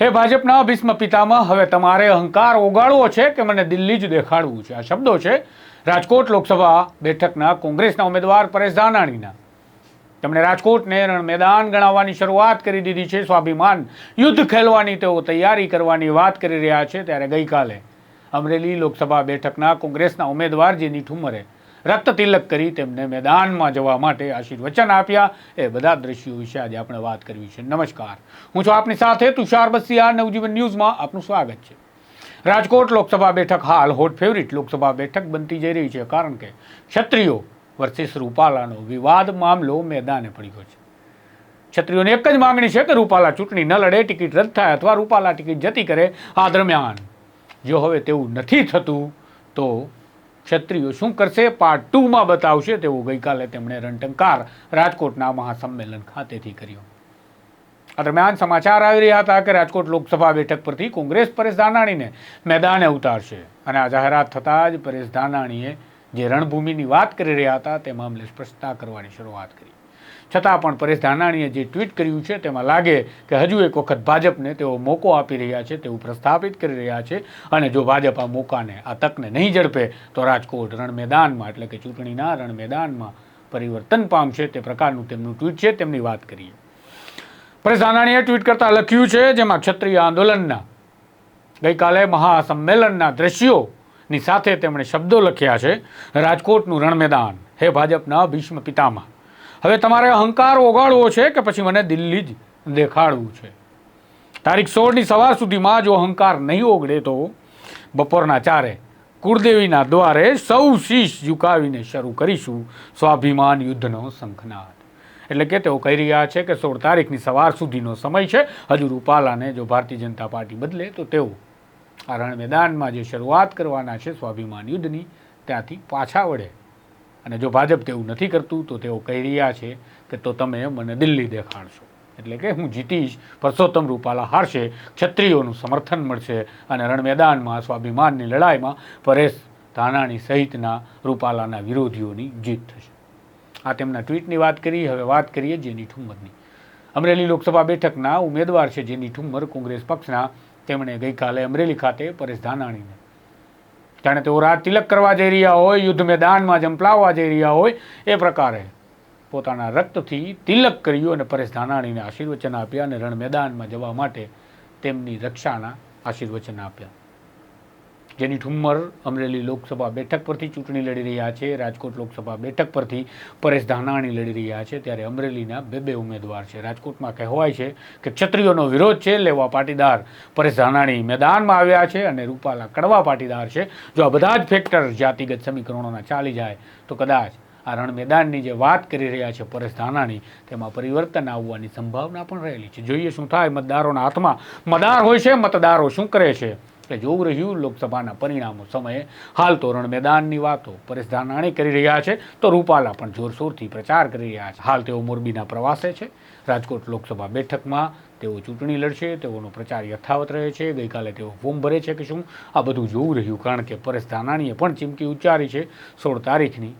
હે ભાજપના ભીષ્મ પિતામાં હવે તમારે અહંકાર ઓગાળવો છે કે મને દિલ્હી જ દેખાડવું છે? આ શબ્દો છે રાજકોટ લોકસભા બેઠકના કોંગ્રેસના ઉમેદવાર પરેશ ધાનાણીના. તેમણે રાજકોટને રણ મેદાન ગણાવવાની શરૂઆત કરી દીધી છે. સ્વાભિમાન યુદ્ધ ખેલવાની તેઓ તૈયારી કરવાની વાત કરી રહ્યા છે. ત્યારે ગઈકાલે અમરેલી લોકસભા બેઠકના કોંગ્રેસના ઉમેદવાર જેની ઠુમરે રક્ત તિલક કરી તેમને મેદાનમાં જવા માટે આશીર્વચન આપ્યા. એ બધા દ્રશ્યો વિશે આજે આપણે વાત કરવી છે. નમસ્કાર. હું છું આપની સાથે તુષાર બસિયા નવજીવન ન્યૂઝમાં આપનું સ્વાગત છે. રાજકોટ લોકસભા બેઠક હાલ હોટ ફેવરિટ લોકસભા બેઠક બનતી જઈ રહી છે. કારણ કે ક્ષત્રિયો વર્સિસ રૂપાલાનો વિવાદ મામલો મેદાને પડ્યો છે. ક્ષત્રિયોની એક જ માંગણી છે કે રૂપાલા ચૂંટણી ન લડે, ટિકિટ રદ થાય અથવા રૂપાલા ટિકિટ જતી કરે. આ દરમિયાન જો હવે તેવું નથી થતું તો ક્ષત્રિયો શું કરશે? પાર્ટ ટુમાં બતાવશે તેવું ગઈકાલે તેમણે રણટંકાર રાજકોટના મહાસંમેલન ખાતેથી કર્યો. આ દરમિયાન સમાચાર આવી રહ્યા હતા કે રાજકોટ લોકસભા બેઠક પરથી કોંગ્રેસ પરેશ ધાનાણીને મેદાને ઉતારશે અને આ જાહેરાત થતાં જ પરેશ ધાનાણીએ જે રણભૂમિની વાત કરી રહ્યા હતા તે મામલે સ્પષ્ટતા કરવાની શરૂઆત કરી. છતાં પણ પરેશ ધાનાણીએ જે ટ્વીટ કર્યું છે તેમાં લાગે કે હજુ એક વખત ભાજપને તેઓ મોકો આપી રહ્યા છે, તેવું પ્રસ્થાપિત કરી રહ્યા છે અને જો ભાજપ આ મોકાને, આ તકને નહીં ઝડપે, તો રાજકોટ રણ મેદાનમાં એટલે કે ચૂંટણીના રણ મેદાનમાં પરિવર્તન પામશે તે પ્રકારનું તેમનું ટ્વીટ છે, તેમની વાત કરીએ. પરેશ ધાનાણીએ ટ્વીટ કરતાં લખ્યું છે, જેમાં ક્ષત્રિય આંદોલનના, ગઈકાલે મહાસંમેલનના દ્રશ્યોની સાથે તેમણે શબ્દો લખ્યા છે, રાજકોટનું રણ મેદાન હે ભાજપના ભીષ્મ પિતામાં હવે તમારે અહંકાર ઓગાળવો છે કે પછી મને દિલ્હી જ દેખાડવું છે? તારીખ સોળની સવાર સુધીમાં જો અહંકાર નહીં ઓગળે તો બપોરના ચારે કુળદેવીના દ્વારે સૌ શીશ ઝુકાવીને શરૂ કરીશું સ્વાભિમાન યુદ્ધનો શંખનાદ. એટલે કે તેઓ કહી રહ્યા છે કે સોળ તારીખની સવાર સુધીનો સમય છે. હજુ રૂપાલાને જો ભારતીય જનતા પાર્ટી બદલે તો તેઓ આ રણ મેદાનમાં જે શરૂઆત કરવાના છે સ્વાભિમાન યુદ્ધની, ત્યાંથી પાછા વળે. અને જો ભાજપ તેવું નથી કરતું, તો તેઓ કહી રહ્યા છે કે તો તમે મને દિલ્હી દેખાડશો. એટલે કે હું જીતીશ, પરસોત્તમ રૂપાલા હારશે, ક્ષત્રિયોનું સમર્થન મળશે અને રણ મેદાનમાં સ્વાભિમાનની લડાઈમાં પરેશ ધાનાણી સહિતના રૂપાલાના વિરોધીઓની જીત થશે. આ તેમના ટ્વીટની વાત કરી, હવે વાત કરીએ જેની ઠુમ્મરની. અમરેલી લોકસભા બેઠકના ઉમેદવાર છે જેની ઠુમ્મર કોંગ્રેસ પક્ષના. તેમણે ગઈકાલે અમરેલી ખાતે પરેશ ધાનાણીને જાણે તેઓ રાજ તિલક કરવા જઈ રહ્યા હોય, યુદ્ધ મેદાનમાં જંપલાવવા જઈ રહ્યા હોય, એ પ્રકારે પોતાના રક્તથી તિલક કર્યું અને પરેશ ધાનાણીને આશીર્વચન આપ્યા અને રણ મેદાનમાં જવા માટે તેમની રક્ષાના આશીર્વચન આપ્યા. જેની ઠુમ્મર અમરેલી લોકસભા બેઠક પરથી ચૂંટણી લડી રહ્યા છે, રાજકોટ લોકસભા બેઠક પરથી પરેશ ધાનાણી લડી રહ્યા છે, ત્યારે અમરેલીના બે બે ઉમેદવાર છે. રાજકોટમાં કહેવાય છે કે ક્ષત્રિયોનો વિરોધ છે, લેવા પાટીદાર પરેશ ધાનાણી મેદાનમાં આવ્યા છે અને રૂપાલા કડવા પાટીદાર છે. જો આ બધા જ ફેક્ટર જાતિગત સમીકરણોના ચાલી જાય, તો કદાચ આ રણ મેદાનની જે વાત કરી રહ્યા છે પરેશ ધાનાણી, તેમાં પરિવર્તન આવવાની સંભાવના પણ રહેલી છે. જોઈએ શું થાય, મતદારોના હાથમાં મતદાર હોય છે, મતદારો શું કરે છે? એટલે જોવું રહ્યું લોકસભાના પરિણામો સમયે. હાલ તો રણમેદાનની વાતો પરેશ ધાનાણી કરી રહ્યા છે તો રૂપાલા પણ જોરશોરથી પ્રચાર કરી રહ્યા છે. હાલ તેઓ મોરબીના પ્રવાસે છે. રાજકોટ લોકસભા બેઠકમાં તેઓ ચૂંટણી લડશે, તેઓનો પ્રચાર યથાવત રહે છે. ગઈકાલે તેઓ ફોર્મ ભરે છે કે શું? આ બધું જોવું રહ્યું કારણ કે પરેશ ધાનાણીએ પણ ચીમકી ઉચ્ચારી છે સોળ તારીખની.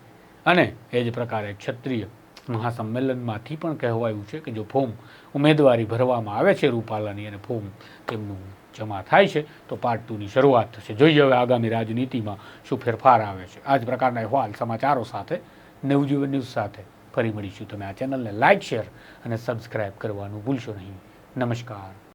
અને એ જ પ્રકારે ક્ષત્રિય મહાસંમેલનમાંથી પણ કહેવાયું છે કે જો ફોર્મ ઉમેદવારી ભરવામાં આવે છે રૂપાલાની અને ફોર્મ તેમનું જમા થાય છે, તો પાર્ટ ટુની શરૂઆત થશે. જોઈએ હવે આગામી રાજનીતિમાં શું ફેરફાર આવે છે. આ જ પ્રકારના અહેવાલ સમાચારો સાથે, નવજીવન ન્યૂઝ સાથે ફરી મળીશું. તમે આ ચેનલને લાઇક શેર અને સબસ્ક્રાઇબ કરવાનું ભૂલશો નહીં. નમસ્કાર.